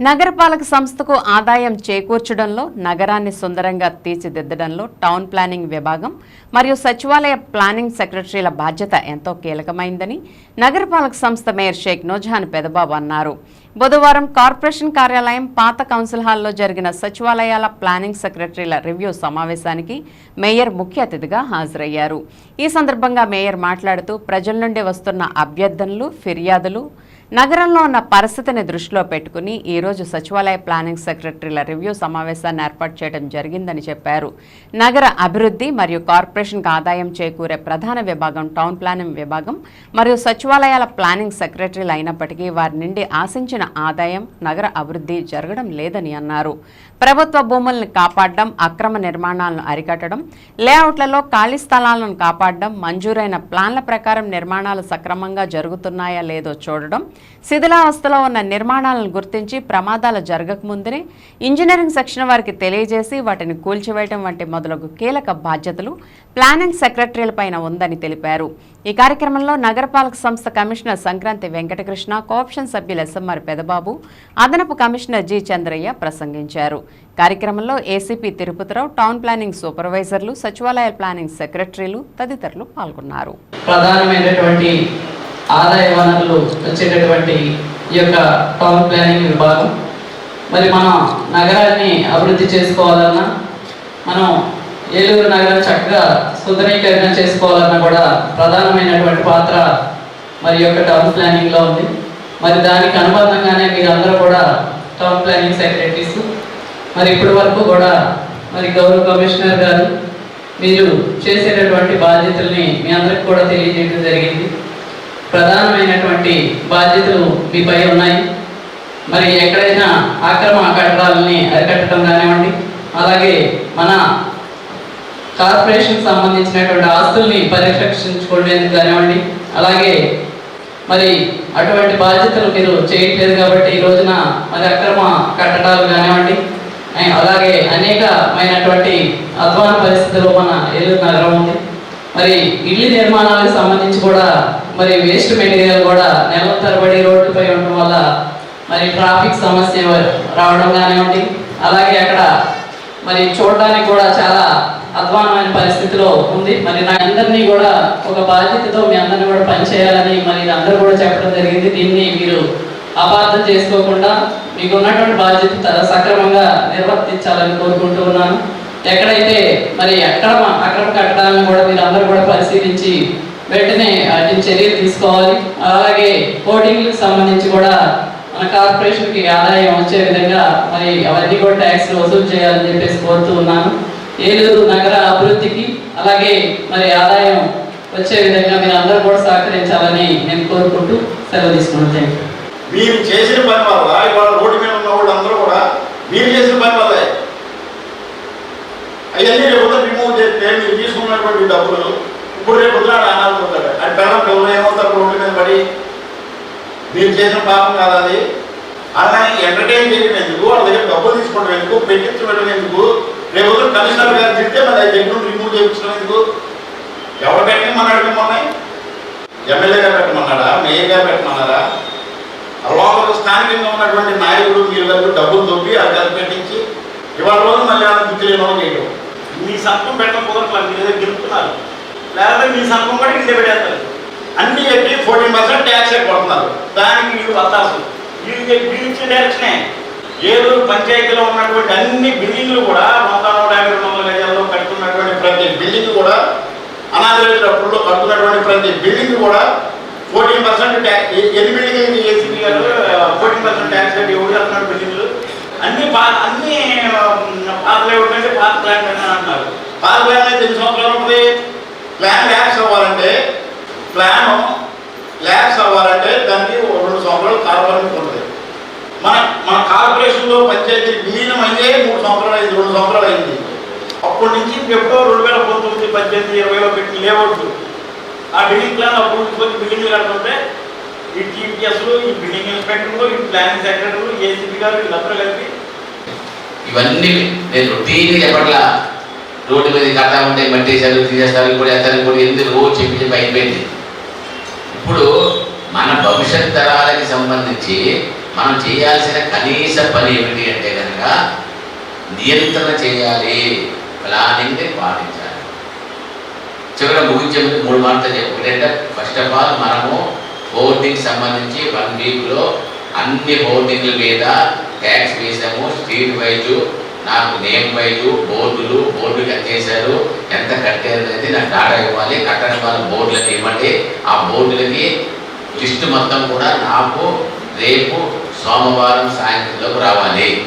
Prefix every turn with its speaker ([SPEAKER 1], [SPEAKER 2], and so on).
[SPEAKER 1] నగరపాలక సంస్థకు ఆదాయం చేకూర్చడంలో నగరాన్ని సుందరంగా తీర్చిదిద్దడంలో టౌన్ ప్లానింగ్ విభాగం మరియు సచివాలయ ప్లానింగ్ సెక్రటరీల బాధ్యత ఎంతో కీలకమైందని నగరపాలక సంస్థ మేయర్ షేక్ నోజాన్ పెదబాబు అన్నారు. బుధవారం కార్పొరేషన్ కార్యాలయం పాత కౌన్సిల్ హాల్లో జరిగిన సచివాలయాల ప్లానింగ్ సెక్రటరీల రివ్యూ సమావేశానికి మేయర్ ముఖ్య అతిథిగా హాజరయ్యారు. ఈ సందర్భంగా మేయర్ మాట్లాడుతూ ప్రజల నుండి వస్తున్న అభ్యర్థనలు ఫిర్యాదులు నగరంలో ఉన్న పరిస్థితిని దృష్టిలో పెట్టుకుని ఈరోజు సచివాలయ ప్లానింగ్ సెక్రటరీల రివ్యూ సమావేశాన్ని ఏర్పాటు చేయడం జరిగిందని చెప్పారు. నగర అభివృద్ధి మరియు కార్పొరేషన్కి ఆదాయం చేకూరే ప్రధాన విభాగం టౌన్ ప్లానింగ్ విభాగం మరియు సచివాలయాల ప్లానింగ్ సెక్రటరీలు అయినప్పటికీ వారి నుండి ఆశించిన ఆదాయం నగర అభివృద్ధి జరగడం లేదని అన్నారు. ప్రభుత్వ భూములను కాపాడడం అక్రమ నిర్మాణాలను అరికట్టడం లేఅవుట్లలో ఖాళీ స్థలాలను కాపాడడం మంజూరైన ప్లాన్ల ప్రకారం నిర్మాణాలు సక్రమంగా జరుగుతున్నాయా లేదో చూడడం శిథిలావస్థలో ఉన్న నిర్మాణాలను గుర్తించి ప్రమాదాలు జరగకముందునే ఇంజనీరింగ్ సెక్షన్ వారికి తెలియజేసి వాటిని కూల్చివేయడం వంటి మొదలగు కీలక బాధ్యతలు ప్లానింగ్ సెక్రటరీల పైన ఉందని తెలిపారు. ఈ కార్యక్రమంలో నగరపాలక సంస్థ కమిషనర్ సంక్రాంతి వెంకటకృష్ణ కోఆప్షన్ సభ్యులు ఎస్ఎంఆర్ పెదబాబు అదనపు కమిషనర్ జి చంద్రయ్య ప్రసంగించారు. కార్యక్రమంలో ఏసీపీ తిరుపతిరావు టౌన్ ప్లానింగ్ సూపర్వైజర్లు సచివాలయ ప్లానింగ్ సెక్రటరీలు తదితరులు పాల్గొన్నారు.
[SPEAKER 2] ప్రధానమైనటువంటి ఆదాయ వనరులు వచ్చేటటువంటి ఈ యొక్క టౌన్ ప్లానింగ్ విభాగం. మరి మనం నగరాన్ని అభివృద్ధి చేసుకోవాలన్నా మనం ఏలూరు నగరం చక్కగా సుందరీకరణ చేసుకోవాలన్నా కూడా ప్రధానమైనటువంటి పాత్ర మరి యొక్క టౌన్ ప్లానింగ్లో ఉంది. మరి దానికి అనుబంధంగానే మీరందరూ కూడా టౌన్ ప్లానింగ్ సెక్రటరీస్ మరి ఇప్పటి వరకు కూడా మరి గౌరవ కమిషనర్ గారు మీరు చేసేటటువంటి బాధ్యతల్ని మీ అందరికి కూడా తెలియజేయడం జరిగింది. ప్రధానమైనటువంటి బాధ్యతలు మీపై ఉన్నాయి. మరి ఎక్కడైనా ఆక్రమ కట్టడాలని అరికట్టడం కానివ్వండి అలాగే మన కార్పొరేషన్ సంబంధించినటువంటి ఆస్తుల్ని పరిరక్షించుకునేందుకు కానివ్వండి అలాగే మరి అటువంటి బాధ్యతలు మీరు చేయట్లేదు కాబట్టి ఈ రోజున మరి అక్రమ కట్టడాలు కానివ్వండి అలాగే అనేకమైనటువంటి అధ్వాన పరిస్థితులు మన ఎదురు నగరం ఉంది. మరి ఇల్లు నిర్మాణాలకు సంబంధించి కూడా మరి వేస్ట్ మెటీరియల్ కూడా నెలల తరబడి రోడ్డుపై ఉండడం వల్ల మరి ట్రాఫిక్ సమస్య రావడం కానివ్వండి అలాగే అక్కడ మరి చూడడానికి కూడా చాలా అధ్వానమైన పరిస్థితిలో ఉంది. మరి నా అందరినీ కూడా ఒక బాధ్యతతో మీ అందరినీ కూడా పనిచేయాలని మరి అందరూ కూడా చెప్పడం జరిగింది. దీన్ని మీరు అపార్థం చేసుకోకుండా మీకు ఉన్నటువంటి బాధ్యత సక్రమంగా నిర్వర్తించాలని కోరుకుంటూ ఉన్నాను. ఎక్కడైతే మరి అక్రమ అక్రమ కట్టడాలను కూడా మీరు అందరూ కూడా పరిశీలించి వెంటనే వాటిని చర్యలు తీసుకోవాలి. అలాగే హోర్డింగ్లకు సంబంధించి కూడా మన కార్పొరేషన్కి ఆదాయం వచ్చే విధంగా మరి అవన్నీ కూడా ట్యాక్స్లు వసూలు చేయాలని చెప్పేసి కోరుతూ ఉన్నాను. ఏలూరు నగర అభివృద్ధికి అలాగే మరి ఆదాయం వచ్చే విధంగా మీరు అందరూ కూడా సహకరించాలని నేను కోరుకుంటూ సెలవు తీసుకున్నాను.
[SPEAKER 3] మీరు చేసిన పని వల్ల ఇవాళ రోడ్డు మీద ఉన్న వాళ్ళందరూ కూడా మీరు చేసిన పని వల్ల. అవన్నీ రిమూవ్ చేస్తే మీరు తీసుకున్నటువంటి డబ్బులు ఇప్పుడు రేపు వదిలాడు అనాథం ఉంటాడు అది పిల్లలు పిల్లలు ఏమవుతారు రోడ్డు మీద పడి? మీరు చేసిన పాపం కాదు అది అలాగే ఎంటర్టైన్ చేయడం ఎందుకు? వాళ్ళ దగ్గర డబ్బులు తీసుకోవడం ఎందుకు? పెట్టించడం ఎందుకు? రేపు పొద్దున కమిషనర్ గారు తింటే మరి అది దగ్గర రిమూవ్ చేయించడం ఎందుకు? ఎవరు పెట్టమన్నాడు మిమ్మల్ని? ఎమ్మెల్యే గారు పెట్టమన్నాడా? మేయర్ గారు పెట్టమన్నారా లోపల స్థానికంగా ఉన్నటువంటి నాయకుడు మీరు దగ్గర డబ్బులు దొబ్బి అది కలిపి పెట్టించి ఇవాళ రోజు మళ్ళీ ఆ బుద్ధి చేయడం. మీ సంతం పెట్టడం కుదరట్లేదు మీరు ఏదో గెలుపుతున్నారు లేకపోతే మీ సంతం కూడా ఇంటి పెట్టేస్తారు. అన్ని చెప్పి ఫోర్టీన్ పర్సెంట్ ట్యాక్స్ కొడుతున్నారు. దానికి వీళ్ళు వత్తాసు వీళ్ళు వీళ్ళు ఇచ్చిన డైరెక్షనే ఏలూరు పంచాయతీలో ఉన్నటువంటి అన్ని బిల్డింగ్లు కూడా వంద నూట యాభై రెండు వందల గజాల్లో కట్టుకున్నటువంటి ప్రతి బిల్డింగ్ కూడా అనాథరైనప్పుడు కట్టుకున్నటువంటి ప్రతి బిల్డింగ్ కూడా ఫోర్టీన్ పర్సెంట్ ట్యాక్స్ ఎన్ని building ACP garu? Fourteen percent tax కట్టి ఎవరు కడుతున్నారు బిల్డింగ్లు? అన్ని పా అన్ని పాతలే ఉంటే పాత ప్లాన్ అంటున్నారు పాత ప్లాన్ అయితే ఎన్ని సంవత్సరాలు ఉంటుంది? ప్లాన్ ల్యాబ్స్ అవ్వాలంటే ప్లాన్ ల్యాబ్స్ అవ్వాలంటే దానికి రెండు సంవత్సరాలు కావాలని ఉంటుంది. మన మన కార్పొరేషన్లో పంచాయతీ విలీనం అయ్యే మూడు సంవత్సరాలు అయింది రెండు సంవత్సరాలు అయింది. అప్పటి నుంచి ఎప్పుడో రెండు వేల పంతొమ్మిది పద్దెనిమిది ఇరవైలో పెట్టిన లేఅవుట్ ఆ బిల్డింగ్ ప్లాన్ అప్పుడు కొంచెం బిల్డింగ్లు కడుతుంటే ఈ టీపీఎస్లు ఈ బిల్డింగ్ ఇన్స్పెక్టర్లు ఈ ప్లానింగ్ సెక్రటరీలు ఏసీపీ గారు వీళ్ళందరూ కలిపి
[SPEAKER 4] ఇవన్నీ నేను రొటీన్గా ఎప్పట్లా రోడ్డు మీద కట్టా ఉంటాయి మట్టి వేసారు తీసేస్తారు ఇప్పుడు వేస్తారు ఇప్పుడు ఎందుకు రోజు చెప్పి చెప్పి అయిపోయింది ఇప్పుడు మన భవిష్యత్ తరాలకి సంబంధించి మనం చేయాల్సిన కనీస పని ఏమిటి అంటే కనుక నియంత్రణ చేయాలి ప్లానింగ్ని పాటించాలి. చివర ముగించే ముందు మూడు మాటలు చెప్పుకుంటే ఫస్ట్ ఆఫ్ ఆల్ మనము హోర్డింగ్ సంబంధించి వన్ వీక్లో అన్ని హోర్డింగ్ల మీద ట్యాక్స్ వేసాము స్ట్రీట్ వైజు నాకు నేమ్ వైజు బోర్డులు బోర్డు ఎంత చేశారు ఎంత కట్టారు అనేది నాకు డాటా ఇవ్వాలి. కట్టని వాళ్ళ బోర్డులకి ఇవ్వండి. ఆ బోర్డులకి లిస్టు మొత్తం కూడా నాకు రేపు సోమవారం సాయంత్రంలోకి రావాలి.